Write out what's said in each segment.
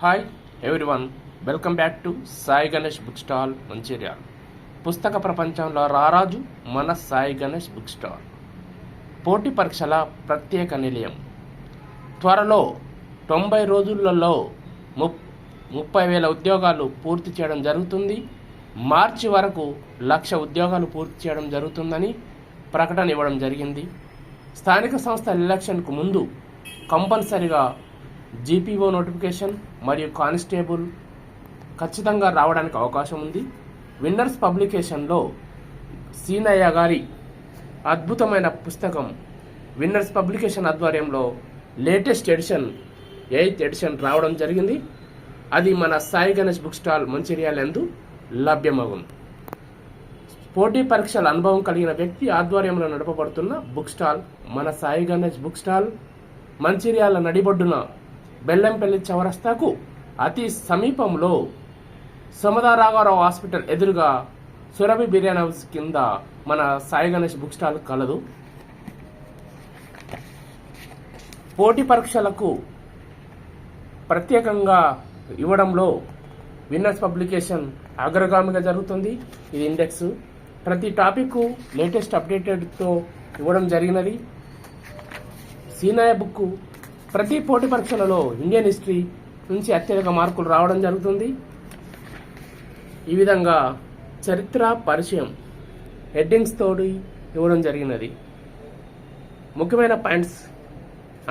Hi everyone welcome back to Sai Ganesh book stall Mancherial పుస్తక ప్రపంచంలో రారాజు మన సాయి గణేష్ బుక్ స్టాల్ పోటీ పరీక్షల ప్రత్యేక నిలయం. త్వరలో తొంభై రోజులలో ముప్ ముప్పై వేల ఉద్యోగాలు పూర్తి చేయడం జరుగుతుంది. మార్చి వరకు లక్ష ఉద్యోగాలు పూర్తి చేయడం జరుగుతుందని ప్రకటన ఇవ్వడం జరిగింది. స్థానిక సంస్థల ఎలక్షన్కు ముందు కంపల్సరిగా జీపీఓ నోటిఫికేషన్ మరియు కానిస్టేబుల్ ఖచ్చితంగా రావడానికి అవకాశం ఉంది. విన్నర్స్ పబ్లికేషన్లో సీనయ్య గారి అద్భుతమైన పుస్తకం విన్నర్స్ పబ్లికేషన్ ఆధ్వర్యంలో లేటెస్ట్ ఎడిషన్ ఎయిత్ ఎడిషన్ రావడం జరిగింది. అది మన సాయి గణేష్ బుక్ స్టాల్ మంచిర్యాల ఎందు లభ్యమగును పోటీ పరీక్షల అనుభవం కలిగిన వ్యక్తి ఆధ్వర్యంలో నడపబడుతున్న బుక్ స్టాల్ మన సాయి గణేష్ బుక్ స్టాల్ మంచిర్యాల నడిబొడ్డున బెల్లంపల్లి చౌరస్తాకు అతి సమీపంలో సమదారాఘవరావు హాస్పిటల్ ఎదురుగా సురభి బిర్యానీ హౌస్ కింద మన సాయి గణేష్ బుక్ స్టాల్ కలదు. పోటీ పరీక్షలకు ప్రత్యేకంగా ఇవ్వడంలో విన్నర్స్ పబ్లికేషన్ అగ్రగామిగా జరుగుతుంది. ఇది ఇండెక్స్. ప్రతి టాపిక్ లేటెస్ట్ అప్డేటెడ్తో ఇవ్వడం జరిగినది. సీనాయ బుక్ ప్రతి పోటీ పరీక్షలలో ఇండియన్ హిస్టరీ నుంచి అత్యధిక మార్కులు రావడం జరుగుతుంది. ఈ విధంగా చరిత్ర పరిచయం హెడ్డింగ్స్ తోటి ఇవ్వడం జరిగినది. ముఖ్యమైన పాయింట్స్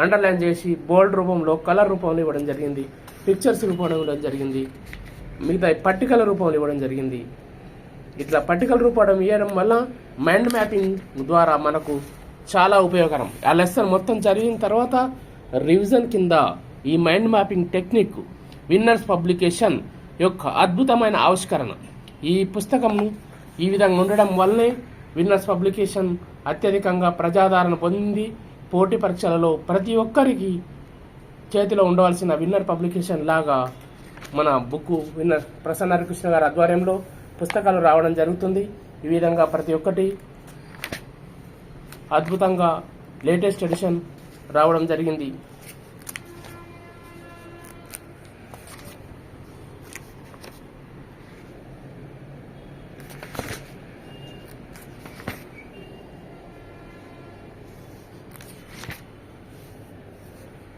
అండర్లైన్ చేసి బోల్డ్ రూపంలో కలర్ రూపంలో ఇవ్వడం జరిగింది. పిక్చర్స్ రూపంలో ఇవ్వడం జరిగింది. మిగతా పట్టికల రూపంలో ఇవ్వడం జరిగింది. ఇట్లా పట్టికల రూపం ఇవ్వడం వల్ల మైండ్ మ్యాపింగ్ ద్వారా మనకు చాలా ఉపయోగకరం. ఆ లెసన్ మొత్తం చదివిన తర్వాత రివిజన్ కింద ఈ mind mapping technique winners publication యొక్క అద్భుతమైన ఆవిష్కరణ. ఈ పుస్తకం ఈ విధంగా ఉండడం వల్లనే విన్నర్స్ పబ్లికేషన్ అత్యధికంగా ప్రజాదరణ పొందింది పోటీ పరీక్షలలో ప్రతి ఒక్కరికి చేతిలో ఉండవలసిన విన్నర్ పబ్లికేషన్ లాగా మన బుక్ విన్నర్ ప్రసన్న హరికృష్ణ గారి ఆధ్వర్యంలో పుస్తకాలు రావడం జరుగుతుంది. ఈ విధంగా ప్రతి ఒక్కటి అద్భుతంగా లేటెస్ట్ ఎడిషన్ రావడం జరిగింది.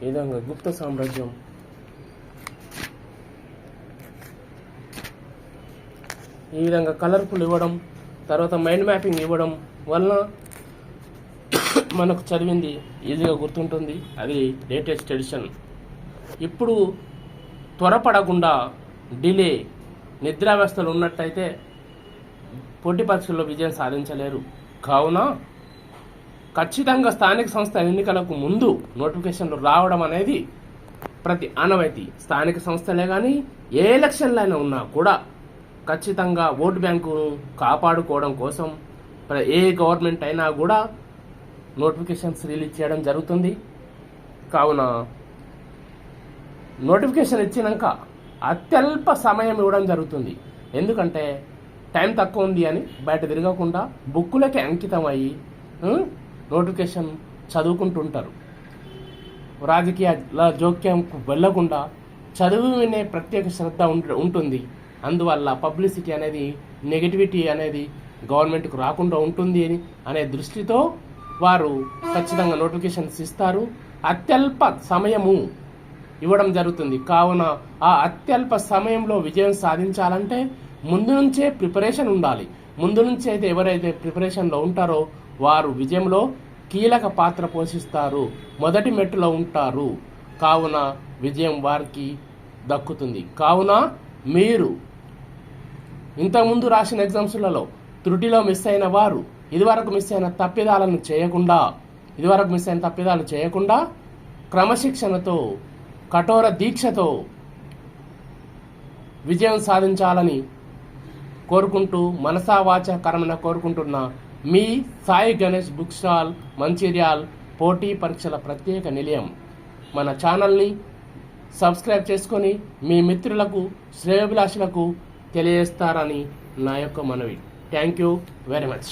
ఈ విధంగా గుప్త సామ్రాజ్యం ఈ విధంగా కలర్ఫుల్ ఇవ్వడం తర్వాత మైండ్ మ్యాపింగ్ ఇవ్వడం వలన మనకు చదివింది ఈజీగా గుర్తుంటుంది. అది లేటెస్ట్ ఎడిషన్ ఇప్పుడు త్వరపడకుండా డిలే నిద్రావస్థలు ఉన్నట్టయితే పోటీ పరీక్షల్లో విజయం సాధించలేరు. కావున ఖచ్చితంగా స్థానిక సంస్థ ఎన్నికలకు ముందు నోటిఫికేషన్లు రావడం అనేది ప్రతి ఆనవాయితీ. స్థానిక సంస్థలే కానీ ఏ ఎలక్షన్లైనా ఉన్నా కూడా ఖచ్చితంగా ఓటు బ్యాంకును కాపాడుకోవడం కోసం ఏ గవర్నమెంట్ అయినా కూడా నోటిఫికేషన్స్ రిలీజ్ చేయడం జరుగుతుంది. కావున నోటిఫికేషన్ ఇచ్చినాక అత్యల్ప సమయం ఇవ్వడం జరుగుతుంది. ఎందుకంటే టైం తక్కువ ఉంది అని బయట తిరగకుండా బుక్కులకి అంకితం అయ్యి నోటిఫికేషన్ చదువుకుంటుంటారు. రాజకీయాల జోక్యంకు వెళ్ళకుండా చదువు వినే ప్రత్యేక శ్రద్ధ ఉంటుంది. అందువల్ల పబ్లిసిటీ అనేది నెగటివిటీ అనేది గవర్నమెంట్కు రాకుండా ఉంటుంది అని అనే దృష్టితో వారు ఖచ్చితంగా నోటిఫికేషన్స్ ఇస్తారు. అత్యల్ప సమయము ఇవ్వడం జరుగుతుంది. కావున ఆ అత్యల్ప సమయంలో విజయం సాధించాలంటే ముందు నుంచే ప్రిపరేషన్ ఉండాలి. ముందు నుంచి అయితే ఎవరైతే ప్రిపరేషన్లో ఉంటారో వారు విజయంలో కీలక పాత్ర పోషిస్తారు. మొదటి మెట్టులో ఉంటారు. కావున విజయం వారికి దక్కుతుంది. కావున మీరు ఇంతకుముందు రాసిన ఎగ్జామ్స్లలో త్రుటిలో మిస్ అయిన వారు ఇదివరకు మిస్ అయిన తప్పిదాలను చేయకుండా ఇదివరకు మిస్ అయిన తప్పిదాలు చేయకుండా క్రమశిక్షణతో కఠోర దీక్షతో విజయం సాధించాలని కోరుకుంటూ మనసావాచ కర్మన కోరుకుంటున్న మీ సాయి గణేష్ బుక్ స్టాల్ మంచిర్యాల్ పోటీ పరీక్షల ప్రత్యేక నిలయం. మన ఛానల్ని సబ్స్క్రైబ్ చేసుకొని మీ మిత్రులకు శ్రేయోభిలాషులకు తెలియజేస్తారని నా యొక్క మనవి. Thank you very much.